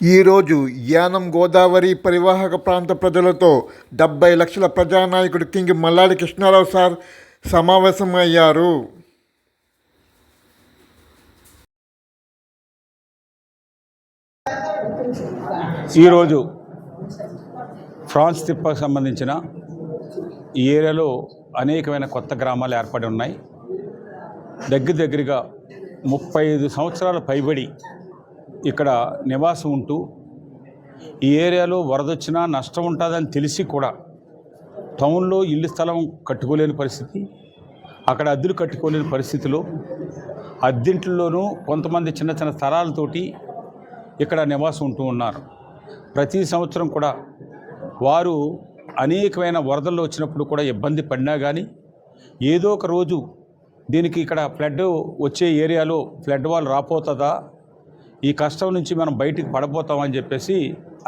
ఈరోజు యానం గోదావరి పరివాహక ప్రాంత ప్రజలతో డెబ్బై లక్షల ప్రజానాయకుడు కింగ్ మల్లాడి కృష్ణారావు సార్ సమావేశమయ్యారు. ఈరోజు ఫ్రాన్స్ తిప్పకు సంబంధించిన ఈ ఏరియాలో అనేకమైన కొత్త గ్రామాలు ఏర్పడి ఉన్నాయి. దగ్గర దగ్గరగా ముప్పై ఐదు సంవత్సరాల పైబడి ఇక్కడ నివాసం ఉంటూ ఈ ఏరియాలో వరదొచ్చినా నష్టం ఉంటుందని తెలిసి కూడా టౌన్లో ఇల్లు స్థలం కట్టుకోలేని పరిస్థితి అక్కడ అద్దెలు కట్టుకోలేని పరిస్థితిలో అద్దెంట్లోనూ కొంతమంది చిన్న చిన్న స్థలాలతోటి ఇక్కడ నివాసం ఉంటూ ఉన్నారు. ప్రతి సంవత్సరం కూడా వారు అనేకమైన వరదలు వచ్చినప్పుడు కూడా ఇబ్బంది పడినా కానీ ఏదో ఒక రోజు దీనికి ఇక్కడ ఫ్లడ్ వచ్చే ఏరియాలో ఫ్లడ్ వాల్ రాపోతుందా? ఈ కష్టం నుంచి మనం బయటికి పడబోతామని చెప్పేసి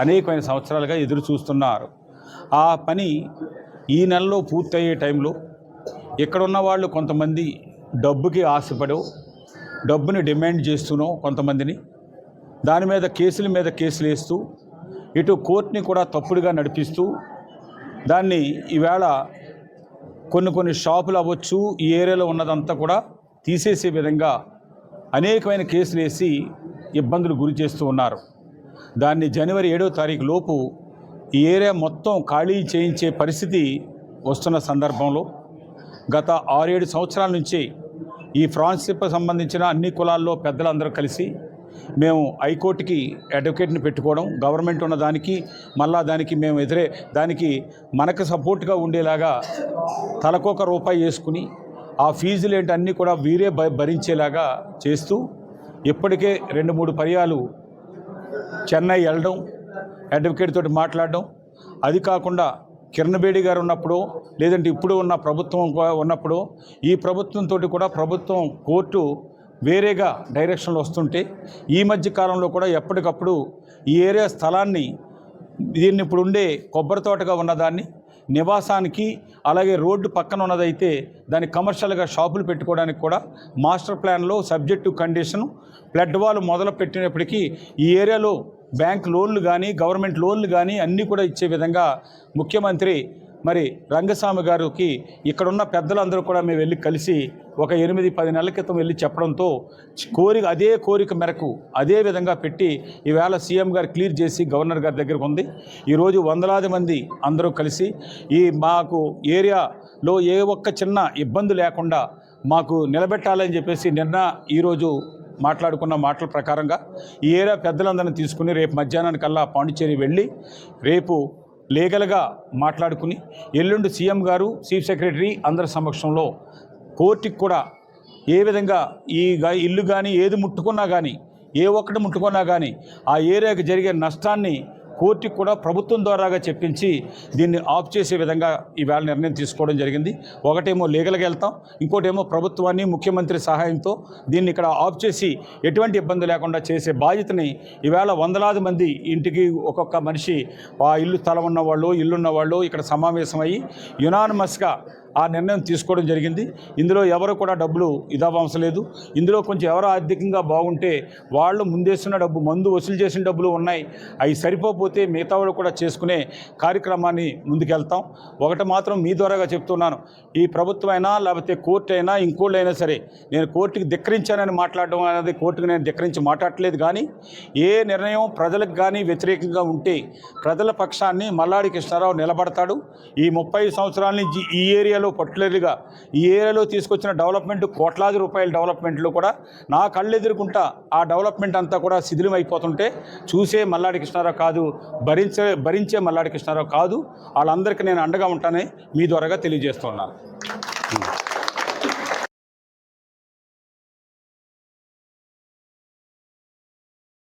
అనేకమైన సంవత్సరాలుగా ఎదురు చూస్తున్నారు. ఆ పని ఈ నెలలో పూర్తయ్యే టైంలో ఇక్కడ ఉన్న వాళ్ళు కొంతమంది డబ్బుకి ఆశపడో డబ్బుని డిమాండ్ చేస్తూనో కొంతమందిని. దాని మీద కేసుల మీద కేసులు వేస్తూ ఇటు కోర్టుని కూడా తప్పుడుగా నడిపిస్తూ దాన్ని ఈవేళ కొన్ని కొన్ని షాపులు అవ్వచ్చు ఈ ఏరియాలో ఉన్నదంతా కూడా తీసేసే విధంగా అనేకమైన కేసులు వేసి ఇబ్బందులు గురి చేస్తూ ఉన్నారు. దాన్ని జనవరి ఏడో తారీఖు లోపు ఈ ఏరియా మొత్తం ఖాళీ చేయించే పరిస్థితి వస్తున్న సందర్భంలో గత ఆరేడు సంవత్సరాల నుంచి ఈ ఫ్రాన్స్షిప్ సంబంధించిన అన్ని కులాల్లో పెద్దలందరూ కలిసి మేము హైకోర్టుకి అడ్వకేట్ని పెట్టుకోవడం గవర్నమెంట్ ఉన్న దానికి మళ్ళా దానికి మేము ఎదురే దానికి మనకు సపోర్ట్గా ఉండేలాగా తలకొక రూపాయి వేసుకుని ఆ ఫీజులు ఏంటన్నీ కూడా వీరే భ- భరించేలాగా చేస్తూ ఇప్పటికే రెండు మూడు పర్యాలు చెన్నై వెళ్ళడం అడ్వకేట్ తోటి మాట్లాడడం. అది కాకుండా కిరణ్ బేడి గారు ఉన్నప్పుడు లేదంటే ఇప్పుడు ఉన్న ప్రభుత్వం కూడా ఉన్నప్పుడు ఈ ప్రభుత్వంతో కూడా ప్రభుత్వం కోర్టు వేరేగా డైరెక్షన్లు వస్తుంటే ఈ మధ్య కాలంలో కూడా ఎప్పటికప్పుడు ఈ ఏరియా స్థలాన్ని దీన్ని ఇప్పుడు ఉండే కొబ్బరి తోటగా ఉన్నదాన్ని నివాసానికి అలాగే రోడ్డు పక్కన ఉన్నదైతే దాన్ని కమర్షియల్గా షాపులు పెట్టుకోవడానికి కూడా మాస్టర్ ప్లాన్లో సబ్జెక్టు కండిషను ఫ్లడ్ వాల్ మొదలు పెట్టినప్పటికీ ఈ ఏరియాలో బ్యాంక్ లోన్లు కానీ గవర్నమెంట్ లోన్లు కానీ అన్నీ కూడా ఇచ్చే విధంగా ముఖ్యమంత్రి మరి రంగస్వామి గారికి ఇక్కడున్న పెద్దలందరూ కూడా మేము వెళ్ళి కలిసి ఒక ఎనిమిది పది నెలల క్రితం వెళ్ళి చెప్పడంతో కోరిక అదే కోరిక మేరకు అదే విధంగా పెట్టి ఈవేళ సీఎం గారు క్లియర్ చేసి గవర్నర్ గారి దగ్గరకు ఉంది. ఈరోజు వందలాది మంది అందరూ కలిసి ఈ మాకు ఏరియాలో ఏ ఒక్క చిన్న ఇబ్బంది లేకుండా మాకు నిలబెట్టాలని చెప్పేసి నిన్న ఈరోజు మాట్లాడుకున్న మాటల ప్రకారంగా ఈ ఏరియా పెద్దలందరిని తీసుకుని రేపు మధ్యాహ్నానికల్లా పాండిచ్చేరి వెళ్ళి రేపు లీగల్గా మాట్లాడుకుని ఎల్లుండి సీఎం గారు చీఫ్ సెక్రటరీ అందరి సమక్షంలో కోర్టుకి కూడా ఏ విధంగా ఈ ఇల్లు కానీ ఏది ముట్టుకున్నా కానీ ఏ ఒక్కటి ముట్టుకున్నా కానీ ఆ ఏరియాకి జరిగే నష్టాన్ని కోర్టుకి కూడా ప్రభుత్వం ద్వారాగా చెప్పించి దీన్ని ఆఫ్ చేసే విధంగా ఈవేళ నిర్ణయం తీసుకోవడం జరిగింది. ఒకటేమో లీగల్గా వెళ్తాం ఇంకోటేమో ప్రభుత్వాన్ని ముఖ్యమంత్రి సహాయంతో దీన్ని ఇక్కడ ఆఫ్ చేసి ఎటువంటి ఇబ్బంది లేకుండా చేసే బాధ్యతని ఈవేళ వందలాది మంది ఇంటికి ఒక్కొక్క మనిషి ఆ ఇల్లు స్థలం ఉన్నవాళ్ళు ఇల్లున్న వాళ్ళు ఇక్కడ సమావేశమయ్యి యునానమస్గా ఆ నిర్ణయం తీసుకోవడం జరిగింది. ఇందులో ఎవరు కూడా డబ్బులు ఇదవసరం ఇందులో కొంచెం ఎవరు ఆర్థికంగా బాగుంటే వాళ్ళు ముందేస్తున్న డబ్బు మందు వసూలు చేసిన డబ్బులు ఉన్నాయి. అవి సరిపోతే మిగతా వాళ్ళు కూడా చేసుకునే కార్యక్రమాన్ని ముందుకెళ్తాం. ఒకటి మాత్రం మీ ద్వారాగా చెప్తున్నాను. ఈ ప్రభుత్వం అయినా లేకపోతే కోర్టు అయినా ఇంకోళ్ళు అయినా సరే నేను కోర్టుకి ధిక్కరించానని మాట్లాడడం అనేది కోర్టుకు నేను ధిక్కరించి మాట్లాడట్లేదు కానీ ఏ నిర్ణయం ప్రజలకు కానీ వ్యతిరేకంగా ఉంటే ప్రజల పక్షాన్ని మల్లాడి కృష్ణారావు నిలబడతాడు. ఈ ముప్పై సంవత్సరాల నుంచి ఈ ఏరియా ఏరియాలో పర్టికులర్గా ఈ ఏరియాలో తీసుకొచ్చిన డెవలప్మెంట్ కోట్లాది రూపాయల డెవలప్మెంట్లు కూడా నా కళ్ళు ఎదుర్కొంటా ఆ డెవలప్మెంట్ అంతా కూడా శిథిలం అయిపోతుంటే చూసే మల్లాడి కృష్ణారావు కాదు భరించే భరించే మల్లాడి కృష్ణారావు కాదు. వాళ్ళందరికీ నేను అండగా ఉంటానని మీ ద్వారాగా తెలియజేస్తున్నాను